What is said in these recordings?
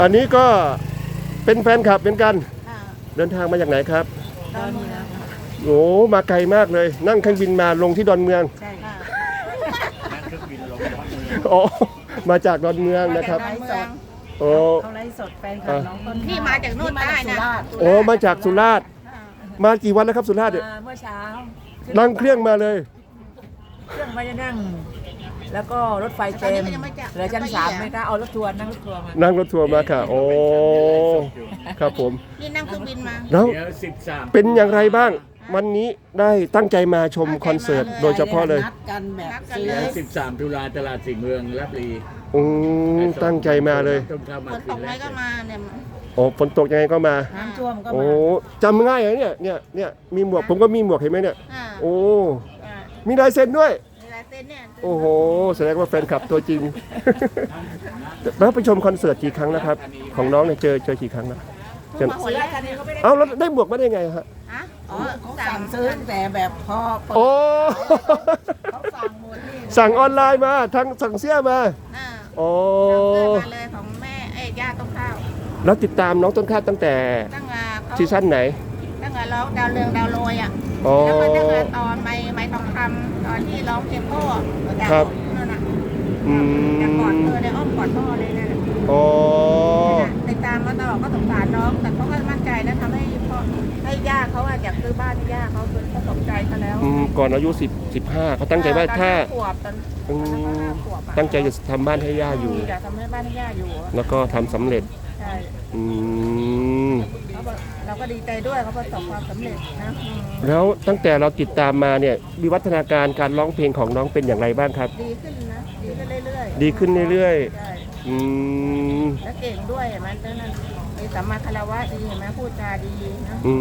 อันนี้ก็เป็นแฟนคลับเป็นกัน ค่ะเดินทางมาจากไหนครับดอนเมืองโอ้มาไกลมากเลย นั่งเครื่องบินมาลงที่ดอนเมือง ใช่ค่ะอ๋อ มาจากดอนเมืองนะครับ ไลฟ์สดโอ้เขาไลฟ์สดแฟนคลับน้องต้นนี่มาจากโน่นใต้นะโอ้มาจากสุราษฎร์ มากี่วันแล้วครับสุราษฎร์เนี่ยมาเมื่อเช้านั่งเครื่องมาเลย เครื่องไม่ได้นั่ง แล้วก็รถไฟเต็มเหลือชั้นสามไม่กล้าเอารถทัวร์นั่งรถทัวร์มานั่งรถทัวร์มาค่ะ โอ้ครับผมนี่นั่งเครื่องบินมาแล้วเดี๋ยวสิบสามเป็นอย่างไรบ้าง วันนี้ได้ตั้งใจมาชมคอนเสิร์ตโดยเฉพาะเลยนัดกันแบบนัดกันซื้อเลยสิบสามตุลาตลาดสี่เมืองรับรีอืมตั้งใจมาเลยต้องเข้าฝมานคืตนกแรไหมกก็มาเนี่ยโอ้ฝนตกยังไงก็มา น้ำท่วมก็โอ้มาจำง่ายเหรอเนี่ยเนี่ยเนี่ยมีหมวกผมก็มีหมวกเห็นไหมเนี่ย อ่าโอ้ อ่ามีลายเซ็นด้วยมีลาย เซ็นเนี่ยโอ้โหแสดงว่าแฟนคลับตัวจริง แล้วไปชมคอนเสิร์ตกี่ครั้งแล้วครับ ของน้องเนี่ยเจอเจอกี่ครั้งแล้วเจอมาหัวแรกเนี่ยเอ้าแล้วได้หมวกมาได้ไงฮะฮะอ๋อเขาสั่สั่งงซื้อตั้งแต่แบบพอเปิดโอ้ เขาสั่งหมดนี่สั่งออนไลน์มาทางสั่งเสื้อมาอ่าโอ้สั่งเสื้อมาเลยของแม่เอ้ยย่าต้มข้าวแล้วติดตามน้องต้นข้าวตั้งแต่ตั้งแต่เขาซีซั่นไหน ตั้งแต่ร้องดาวเรืองดาวโรยอะอ๋อ แล้วก็ตั้งแต่ตอนไม่ไม่ทองคำตอนที่ร้องเพลงพ่อจากครับนั่นน่ะอืจากก่อนมเธอในอ้อมกอดพ่อเลยนั่นน่ะอ๋อ ติดตามมาตลอดก็สงสารน้อง แต่เขาก็มั่นใจนะทำให้พ่อให้ย่าเขาอะอยากซื้อบ้านให้ย่าเขาคือเขาสนใจเขาแล้วอืม ก่อนอายุ10 15เขาตั้งใจว่าถ้า ตอนห้ขวบตอนอืตอนนั้นเขามห้าขวบอะตั้งใจจะทำบ้านให้ย่าอยู่ อยากทำให้บ้านให้ย่าอยู่อะแล้วก็ทำสำเร็จ ใช่อืม เขาบอกเราก็ดีใจด้วยเขาประสบความสำเร็จนะอืมแล้วตั้งแต่เราติดตามมาเนี่ยวิวัฒนาการการร้องเพลงของน้องเป็นอย่างไรบ้างครับ ดีขึ้นนะดีขึ้นเรื่อยๆดีขึ้นเรื่อย ใช่ๆอืมแล้วเก่งด้วยเห็นไหมเจ้านั่นมีสัมมาคารวะดีเห็นไหมพูดจาดีนะอื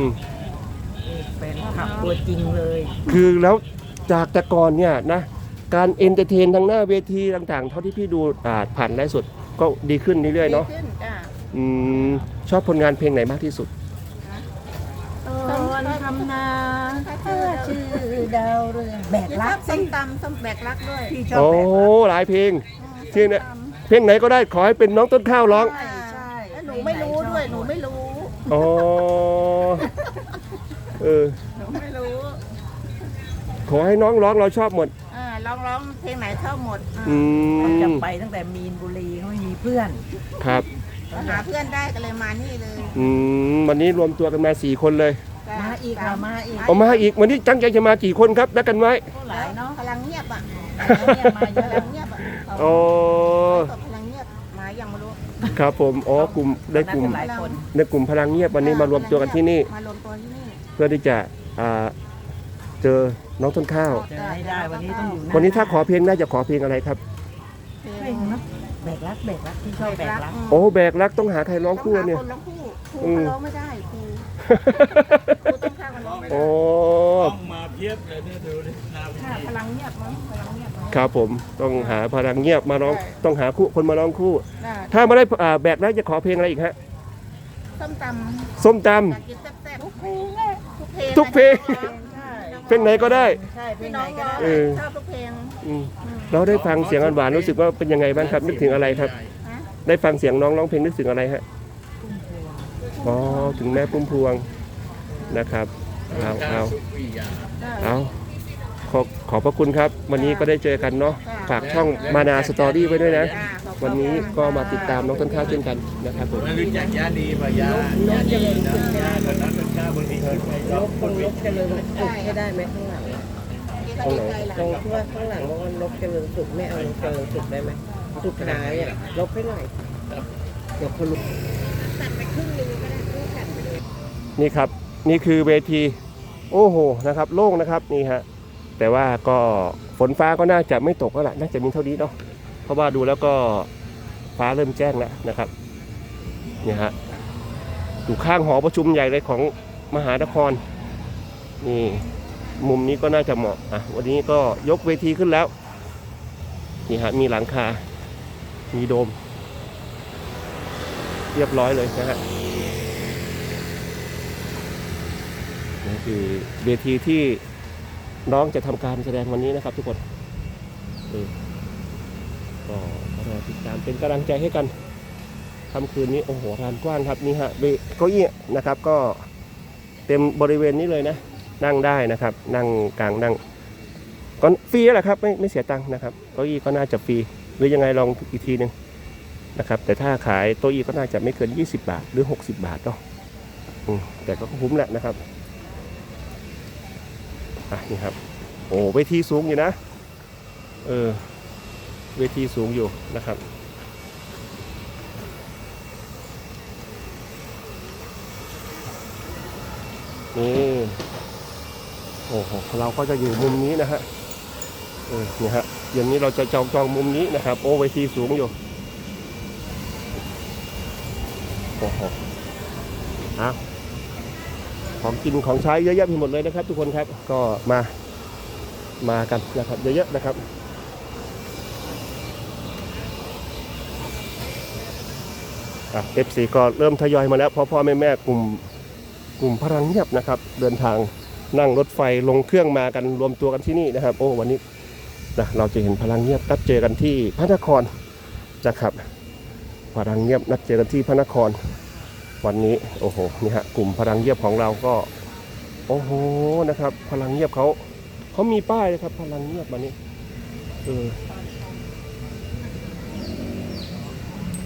มแฟนคลับตัวจริงเลย คือแล้วจากแต่ก่อนเนี่ยนะการเอนเตอร์เทนทางหน้าเวทีต่างๆ เท่าที่พี่ดูอ่าผ่านไลฟ์สดก็ดีขึ้นเรื่อยๆดีเนาะขึ้นจ้ะ อืมชอบผลงานเพลงไหนมากที่สุด ตอนทำนาเพื่อชื่อดาวเรืองแบกรัรักกส้สิมตำส้มแบกรักด้วย พี่ชอบโอ้แบกรักหลายเพลงอืมที่เนี่ยส้มตำเพลงไหนก็ได้ขอให้เป็นน้องต้นข้าวร้อง ใช่ใช่แล้วหนูไม่รู้ด้วยหนูไม่รู้อ๋อ เออ หนูไม่รู้ขอให้น้องร้องเราชอบหมด อ่าร้องร้องเพลงไหนเข้าหมดอ่าอืเขาจะมไปตั้งแต่มีนบุรีเขาไม่มีเพื่อน ครับแล้ว หาเพื่อนได้ก็เลยมานี่เลยอืมวันนี้รวมตัวกันมาสี่คนเลยจ้ะมาอีกค่ะมาอีกเอามาอีกวันนี้ตั้งใจจะมากี่คนครับนัดกันไว้เท่าไหร่เนาะพลังเงียบอะเนี่ยมาเยพอะลังเงียบอะโอ้ตบพลังเงียบมายังไม่รู้ครับผมอ๋อกลุ่มได้กลุ่มหลายคนในกลุ่มพลังเงียบวันนี้มารวมตัวกันที่นี่มารวมตัวที่นี่เพื่อที่จะอ่าเจอน้องต้นข้าวเจอให้ได้วันนี้ต้องอยู่หวันนี้ถ้าขอเพลงได้จะขอเพลงอะไรครับเพลงเนาะ แบกรักแบกรักที่ชอบแบกรักโอ้แบกรักต้องหาใครร้องคู่เนี่ยต้องหาคนร้องคู่ครูอืมก็ร้องไม่ได้ครูครูต้องข้างมันร้องไม่ได้โอ้ต้องมาเพียบเลยเนี่ยดูดิหน้าเวค่ะทีพลังเงียบมั้งพลังเงียบมั้งครับผมต้องหาพลังเงียบมาร้องใช่ต้องหาคู่คนมาร้องคู่ได้ถ้าไม่ได้อ่าแบกรักจะขอเพลงอะไรอีกฮะส้มตำส้มตอยากกินแซ่บๆทุกเพลงทุกเพลงทุก เพลงใช่ำเพลงไหนก็ได้ ใช่เพลพี่งไหน้นองก็ร้องได้เออ ชอบทุกเพลงอืมเราได้ฟังเสียงหวานๆรู้สึกว่าเป็นยังไงบ้างครับ นึกถึงอะไรครับฮะได้ฟังเสียงน้องร้องเพลงนึกถึงอะไรฮะอ๋อถึงแม่พุ่มพวงนะครับเอาเอาสุริยาได้เอาขอขอบพระคุณครับ วันนี้ก็ได้เจอกันเนาะฝากช่องมานาสตอรี่ไว้ด้วยนะจ้าขอบคุณวันนี้ก็มาติดตามน้องต้นข้าวเช่นกันนะครับผมไม่รู้จักยาดีป่ะยายาดีนะยาตอนนั้น เป็นข้าวบางทีขึ้นไปรบคนวิเจริญสุขให้ได้ไหมข้างหลังที่เขาดีใจหลาตรงที่ว่าข้างหลังบอกว่าลบเจริญสุขไม่เอาเจริญสุขได้ไหมสุดท้ายอะลบให้หน่อยเดี๋ยวคนลุกตัดไปครึ่งนึงก็ได้ครึ่งแผ่นไปเลยนี่ครับนี่คือเวที โอ้โหนะครับ โล่งนะครับนี่ฮะแต่ว่าก็ฝนฟ้าก็น่าจะไม่ตกแล้วล่ะน่าจะมีเท่านี้เนาะเพราะว่าดูแล้วก็ฟ้าเริ่มแจ้งแล้วนะครับนี่ฮะอยู่ข้างหอประชุมใหญ่เลยของ มหานครนี่มุมนี้ก็น่าจะเหมาะอะวันนี้ก็ยกเวทีขึ้นแล้วนี่ฮะมีหลังคา มีโดม เรียบร้อยเลยนะฮะนี่คือเวทีที่น้องจะทำการแสดงวันนี้นะครับทุกคนเออก็รอติดตามเป็นกำลังใจให้กันค่ำคืนนี้โอ้โหลานกว้างครับนี่ฮะเก้าอี้นะครับก็ เต็มบริเวณนี้เลยนะ นั่งได้นะครับ นั่งกลางนั่งก็ฟรีแหละครับไม่ไม่เสียตังค์นะครับเก้าอี้ก็น่าจะฟรีหรือยังไงลองอีกทีหนึ่งนะครับ แต่ถ้าขายโต๊ะอี้ก็น่าจะไม่เกิน 20 บาทหรือ 60 บาทเนาะอืมแต่ก็คุ้มแหละนะครับอะนี่ครับ โอ้เวทีสูงอยู่นะ เออเวทีสูงอยู่นะครับ นี่โอ้โหเราก็จะอยู่มุมนี้นะฮะเออเนี่ยฮะเดี๋ยวนี้เราจะจองจองมุมนี้นะครับ โอ้เวทีสูงอยู่โอ้โหเอาของกินของใช้เยอะแยะไปหมดเลยนะครับ ทุกคนครับก็มามากันนะครับ เยอะๆนะครับอะ FC ก็เริ่มทยอยมาแล้วพ่อพ่อแม่แม่กลุ่ม กลุ่มพลังเงียบนะครับ เดินทางนั่งรถไฟลงเครื่องมากันรวมตัวกันที่นี่นะครับ โอ้วันนี้นะเราจะเห็นพลังเงียบนัดเจอกันที่พระนครนะครับพลังเงียบนัดเจอกันที่พระนคร วันนี้โอ้โหนี่ฮะกลุ่มพลังเงียบของเราก็โอ้โหนะครับ พลังเงียบเขาเขามีป้ายนะครับ พลังเงียบวันนี้เออ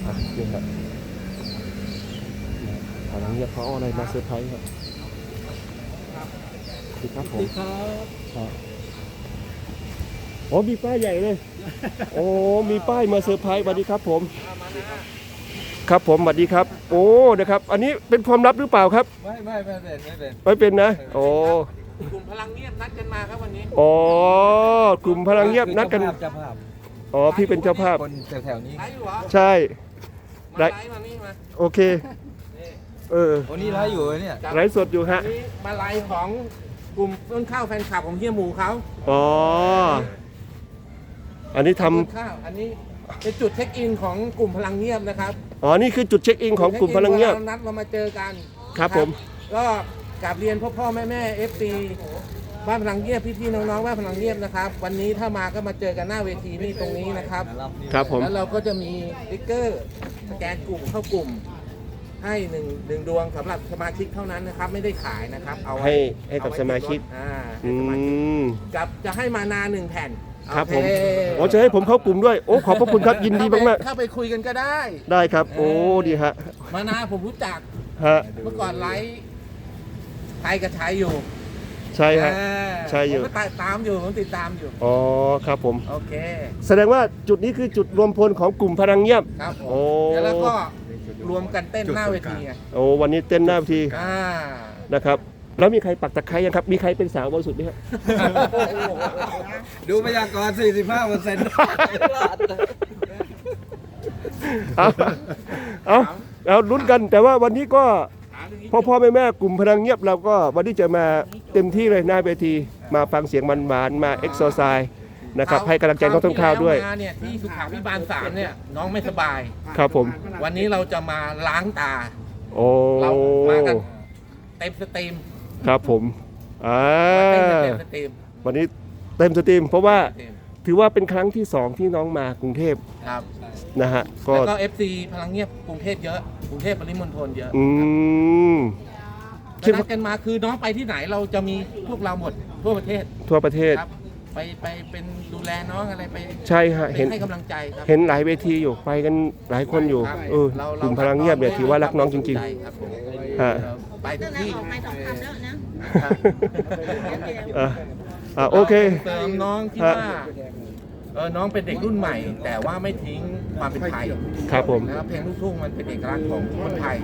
อะนี่ครับ พลังเงียบเขาเอาอะไรมาเซอร์ไพรส์ครับสวัสดีครับผมครับโอ้มีป้ายใหญ่เลย โอ้ มีป้ายมาเซอร์ไพรส์สวัสดีครับผม ครับผมสวัสดีครับ โอ้นะครับ อันนี้เป็นความลับหรือเปล่าครับ ไม่ไม่ไม่เป็นไม่เป็นไม่เป็นนะ โอ้กลุ่มพลังเงียบนัดกันมาครับวันนี้ อ๋อ กลุ่มพลังเงียบนัดกันเจ้าภาพอ๋อ พี่เป็นเจ้าภาพคนแถวๆนี้ไลฟ์อยู่เหรอใช่มาได้ไลฟ์มานี่มาโอเค เออโอ้นี่ไลฟ์อยู่เนี่ยไลฟ์สดอยู่ฮะ นี่มาไลฟ์ของกลุ่มต้นข้าวแฟนคลับของเฮียหมูเขาอ๋อ อันนี้ทำต้นข้าวอันนี้เป็นจุดเช็คอินของกลุ่มพลังเงียบนะครับอ๋อ นี่คือจุดเช็คอินของกลุ่มพลังเงียบจุดช็คอินวลารานัดเรามาเจอกันครับผม ก็กราบเรียนพ่อพ่อแม่แม่เอฟซีบ้านพลังเงียบพี่ๆน้องๆบ้านพลังเงียบนะครับ วันนี้ถ้ามาก็มาเจอกันหน้าเวทีนี่ตรงนี้นะครับ ครับผม แล้วเราก็จะมีสติ๊กเกอร์สแกนกลุ่มเข้ากลุ่ม ให้หนึ่งหนึ่งดวงสำหรับสมาชิกเท่านั้นนะครับ ไม่ได้ขายนะครับ เอาไว้ให้ให้กับเอไว้สมาชิกติดรถอ่าให้อืสมาชิกม กับจะให้มานาหนึ่งแผ่นครับผม โอเคโอ้จะให้ผมเข้ากลุ่มด้วย โอ้ ขอบพระคุณครับ ยินดีมากเข้าไปคุยกันก็ได้ ๆ ได้ครับ โอ้ ดีฮะ มานาผมรู้จัก ฮะ เมื่อก่อนไลฟ์ไทยกับชายอยู่ใช่ฮะ อ่าใช่อยู่ ผมก็ตามตามอยู่ผมติดตามอยู่ อ๋อ ครับผม โอเคแสดงว่าจุดนี้คือจุดรวมพลของกลุ่มพลังเงียบ ครับผโอ้มเดี๋ยวแล้วก็ รวมกันเต้นหน้าเวทีไงโอ้วันนี้เต้นหน้าเวทีอ่านะครับ แล้วมีใครปักตะไคร้ยังครับ มีใครเป็นสาวบริสุทธิ์ไหมครับ ดูพยากรณ์45เปอร์เซ็นต์เอาเอาเอาลุ้นกันแต่ว่าวันนี้ก็พ่อพ่อแม่แม่กลุ่มพลังเงียบเราก็วันนี้จะมาเต็มที่เลยหน้าเวที มาฟังเสียงมันหวานๆมาเอ็กโซไซส์ นะครับให้กำลังใจน้องต้นข้าวด้วย ครที่แล้มาเนี่ยที่สุขาพิบาลสามเนี่ยน้องไม่สบาย ครับผม วันนี้เราจะมาล้างตา โอ้เรามากันเต็มสตรีมครับผมอ่าเต็มเต็มสตรีมวันนี้เต็มสตรีมเพราะว่าเต็มถือว่าเป็นครั้งที่สองที่น้องมากรุงเทพครับนะฮะก็แล้วก็ FC พลังเงียบกรุงเทพเยอะกรุงเทพปริมณฑลเยอะอืมคนัดกันมาคือน้องไปที่ไหนเราจะมีพวกเราหมดทั่วประเทศทั่วประเทศ ครับ ไปไปเป็นดูแลน้องอะไรไปใช่ฮะไปเห็น ให้กำลังใจครับเห็นหลายเวทีอยู่ไปกันหลายคนอยู่ครับเออรกลุ่มพลังเงียบเนี่ยถือว่ารักน้องจริงใจครับผมๆฮะ ไปทุกที่ไม่ต้องทำแล้วนะอะอะโอเค เสริมน้องที่ฮะ ว่าเออน้องเป็นเด็กรุ่นใหม่ แต่ว่าไม่ทิ้งความเป็นไทยครับผม นะครับเพลงลูกทุ่งมันเป็นเอกลักษณ์ของคนไทย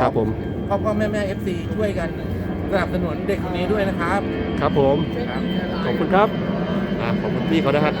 ครับผม พ่อพ่อแม่แม่เอฟซีช่วยกันสนับสนุนเด็กคนนี้ด้วยนะครับ ครับผมครับขอบคุณครับ ขอบคุณพี่เขานะฮะ